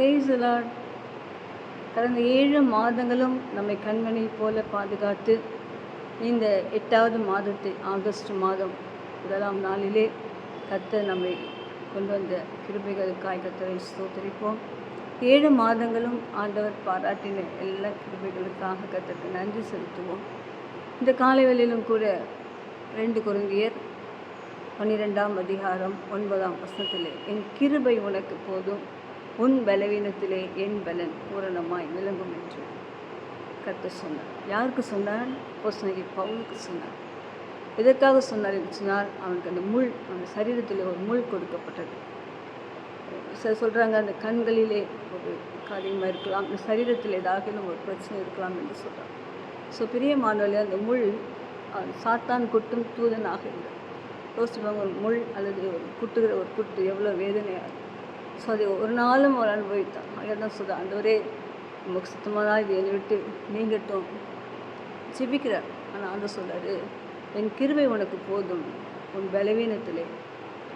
Price கடந்த ஏழு மாதங்களும் நம்மை கண்மணி போல பாதுகாத்து இந்த எட்டாவது மாதத்தை ஆகஸ்ட் மாதம் முதலாம் நாளிலே கத்த நம்மை கொண்டு வந்த கிருபைகளுக்காய் கத்தரை ஸ்தோத்தரிப்போம். ஏழு மாதங்களும் ஆண்டவர் பாராட்டின எல்லா கிருபைகளுக்காக கர்த்தருக்கு நன்றி செலுத்துவோம். இந்த காலைவெளியிலும் கூட ரெண்டு குருந்தியர் பன்னிரெண்டாம் அதிகாரம் ஒன்பதாம் வசத்தில் என் கிருபை உனக்கு போதும். உன் பலவீனத்திலே என் பலன் பூரணமாய் விளங்கும் என்று கத்த சொன்னார். யாருக்கு சொன்னார்? போசனகி பவுலுக்கு சொன்னார். எதற்காக சொன்னார் என்று சொன்னால் அவனுக்கு அந்த முள் அந்த சரீரத்தில் ஒரு முள் கொடுக்கப்பட்டது. சிலர் சொல்கிறாங்க அந்த கண்களிலே ஒரு காரியமாக இருக்கலாம் அந்த சரீரத்தில் ஏதாகிலும் ஒரு பிரச்சனை இருக்கலாம் என்று சொல்கிறாங்க ஸோ பெரிய மாணவர்களே அந்த முள் சாத்தான் குட்டும் தூதனாக இருந்தது. யோசிப்பாங்க ஒரு முள் அல்லது ஒரு குட்டுகிற ஒரு குட்டு எவ்வளோ வேதனையாக இருக்கும் ஸோ அதை ஒரு நாளும் ஒரு அனுபவித்தான். அங்கே தான் அந்த ஆண்டவரே நமக்கு சுத்தமாக இது என்னை விட்டு நீங்கட்டும். ஜிபிக்கிறார். ஆனால் ஆண்டவர் சொல்கிறார் என் கிருவை உனக்கு போதும். உன் பலவீனத்திலே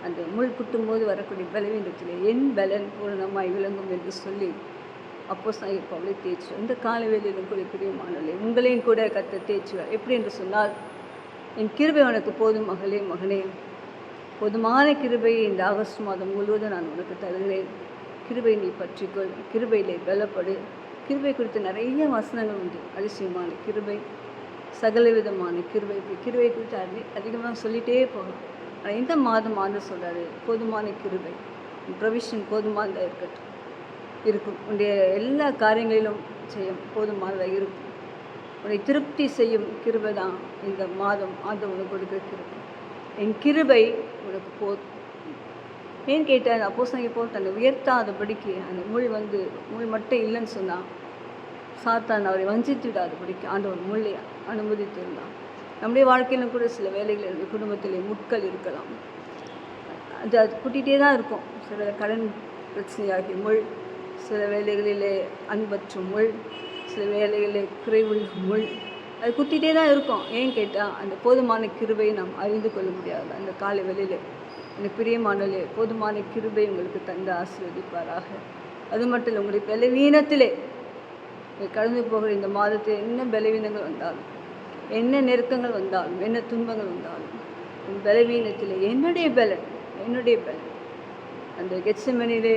அந்த முள் குட்டும் போது வரக்கூடிய பலவீனத்திலே என் பலன் பூரணமாய் விளங்கும் என்று சொல்லி அப்போ சாஹிப் அவளை தேய்ச்சு இந்த காலவேலையிலும் கூட பிரியமானலே உங்களையும் கூட கத்த தேய்ச்சுவார் எப்படி என்று சொன்னால் என் கிருவை உனக்கு போதும் மகளே மகனே. போதுமான கிருபையை இந்த ஆகஸ்ட் மாதம் முழுவதும் நான் உனக்கு தருகிறேன். கிருபை நீ பற்றிக்கொள். கிருபையிலே பலப்படு. கிருபை குறித்து நிறைய வசனங்கள் உண்டு. அதிசயமான கிருபை. சகல விதமான கிருபை கிருபை குறித்து அதி அதிகமாக சொல்லிகிட்டே போகலாம். ஆனால் இந்த மாதம் ஆண்டு சொல்கிறாரு போதுமான கிருபை. ப்ரொவிஷன் போதுமானதாக இருக்கட்டும். இருக்கும். உன்னுடைய எல்லா காரியங்களிலும் செய்யும். போதுமானதாக இருக்கும். உன்னை திருப்தி செய்யும் கிருபை தான் இந்த மாதம் ஆண்டு உனக்கு கொடுக்குற கிருபை. என் கிருபை உனக்கு போதும் ஏன் கேட்டேன் அப்போ போல் தன்னை உயர்த்தாதபடிக்கு அந்த முள் வந்து முள் மட்டும் இல்லைன்னு சொன்னான் சாத்தான் அவரை வஞ்சித்து விடாதபடிக்கு ஆண்டவர் முள்ளை அனுமதித்திருந்தான். நம்முடைய வாழ்க்கையிலும் கூட சில வேலைகள் இருக்கு. குடும்பத்திலே முட்கள் இருக்கலாம். அது அது கூட்டிகிட்டே தான் இருக்கும். சில கடன் பிரச்சனையாகிய முள் சில வேலைகளிலே அன்பற்றும் முள் சில வேலைகளிலே குறைவுள்ள முள் அது குத்திட்டே தான் இருக்கும். ஏன் கேட்டால் அந்த போதுமான கிருபையை நாம் அறிந்து கொள்ள முடியாது. அந்த காலை வெளியில் அந்த பிரியமானலே போதுமான கிருபை உங்களுக்கு தந்து ஆசீர்வதிப்பாராக. அது மட்டும் இல்லை உங்களுடைய பலவீனத்திலே கடந்து போகிற இந்த மாதத்தில் என்ன பலவீனங்கள் வந்தாலும் என்ன நெருக்கங்கள் வந்தாலும் என்ன துன்பங்கள் வந்தாலும் உன் பலவீனத்தில் என்னுடைய பலன் என்னுடைய பலன். அந்த கெச்சமனிலே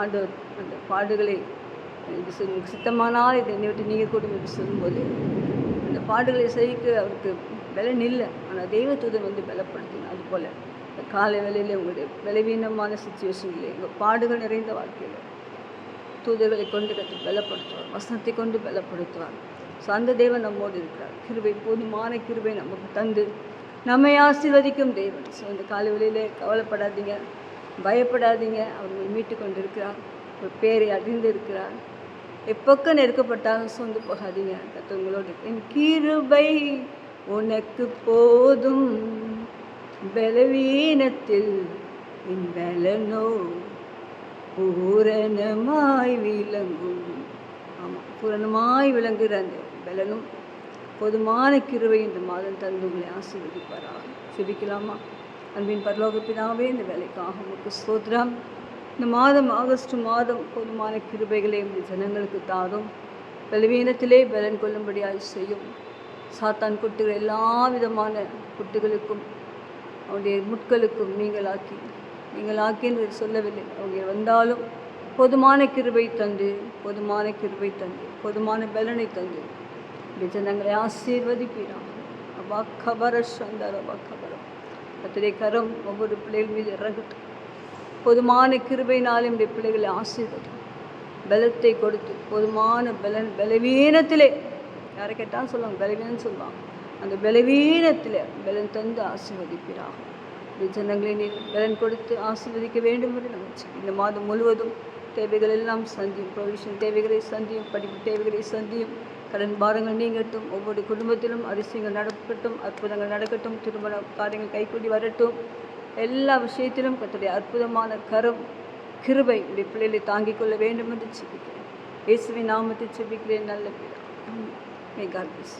ஆண்டவர் அந்த பாடுகளை சித்தமானால் இதை என்னை விட்டு நீங்கள் கூடும் என்று சொல்லும்போது அந்த பாடுகளை சகிக்க அவருக்கு பலன் இல்லை ஆனால் தெய்வத்துடன் வந்து பலப்படுத்தணும் அதுபோல். இந்த காலை வேலையில் உங்களுடைய பலவீனமான சுச்சுவேஷனில் உங்கள் பாடுகள் நிறைந்த வாழ்க்கையில் தூதர்களை கொண்டு கற்று பலப்படுத்துவார் வசனத்தை கொண்டு பலப்படுத்துவார். ஸோ அந்த தேவன் நம்மோடு இருக்கிறார். கிருபை போதுமான கிருபை நமக்கு தந்து நம்மை ஆசீர்வதிக்கும் தெய்வன் ஸோ இந்த காலவெளியிலே கவலைப்படாதீங்க பயப்படாதீங்க. அவர் மீட்டு கொண்டு இருக்கிறார் ஒரு பேரை அறிந்து இருக்கிறார் எப்பக்கம் நெருக்கப்பட்டாலும் சொந்து போகாதீங்க. கத்தவங்களோடு என் கிருபை உனக்கு போதும். பலவீனத்தில் என் பலனோ பூரணமாய் விளங்கும். ஆமாம் பூரணமாய் விளங்குகிற அந்த பலனும் போதுமான கிருவை இந்த மாதம் தந்து உங்களை ஆசீர்வதிப்பாரா செபிக்கலாமா அன்பின் பரலோகப்பினாவே இந்த வேலைக்காக உங்களுக்கு சோத்ரம் இந்த மாதம் ஆகஸ்ட் மாதம் போதுமான கிருபைகளை இந்த ஜனங்களுக்கு தாரும். பலவீனத்திலே பலன் கொள்ளும்படியாக செய்யும். சாத்தான் குட்டுகள் எல்லா விதமான குட்டுகளுக்கும் அவருடைய முட்களுக்கும் நீங்களாக்கி நீங்களாக்கி என்று சொல்லவில்லை. அவங்க வந்தாலும் போதுமான கிருபை தந்து போதுமான கிருபை தந்து போதுமான பலனை தந்து. ஜனங்களை ஆசீர்வதிப்பீராக. அபா கபர சந்தர் அபா கபரம் கத்திரை கரம் ஒவ்வொரு பிள்ளைகள் மீது இறங்கட்டும். போதுமான கிருபைனாலும் இந்த பிள்ளைகளை ஆசீர்வதி பலத்தை கொடுத்து போதுமான பலன் பலவீனத்திலே யாரை கேட்டாலும் சொல்லுவாங்க பலவீனம் சொல்லுவாங்க. அந்த பலவீனத்தில் பலன் தந்து ஆசீர்வதிப்பீராக. இந்த ஜனங்களை நீ பலன் கொடுத்து ஆசீர்வதிக்க வேண்டும் என்று நினைச்சு இந்த மாதம் முழுவதும் தேவைகள் எல்லாம் சந்தியும் ப்ரொவிஷன் தேவைகளை சந்தியும் படிப்பு தேவைகளை சந்தியும் கடன் பாரங்கள் நீங்கட்டும் ஒவ்வொரு குடும்பத்திலும் அரிசியங்கள் நடக்கட்டும் அற்புதங்கள் நடக்கட்டும் திருமண காரியங்கள் கைக்கூடி வரட்டும். எல்லா விஷயத்திலும் கத்துடைய அற்புதமான கரும் கிருபை உடைய பிள்ளைகளை தாங்கிக் கொள்ள வேண்டும் என்று செபிக்கிறேன். இயேசுவின் நாமத்தை செபிக்கிறேன். நல்ல பிள்ளை மே காட் பிளஸ்.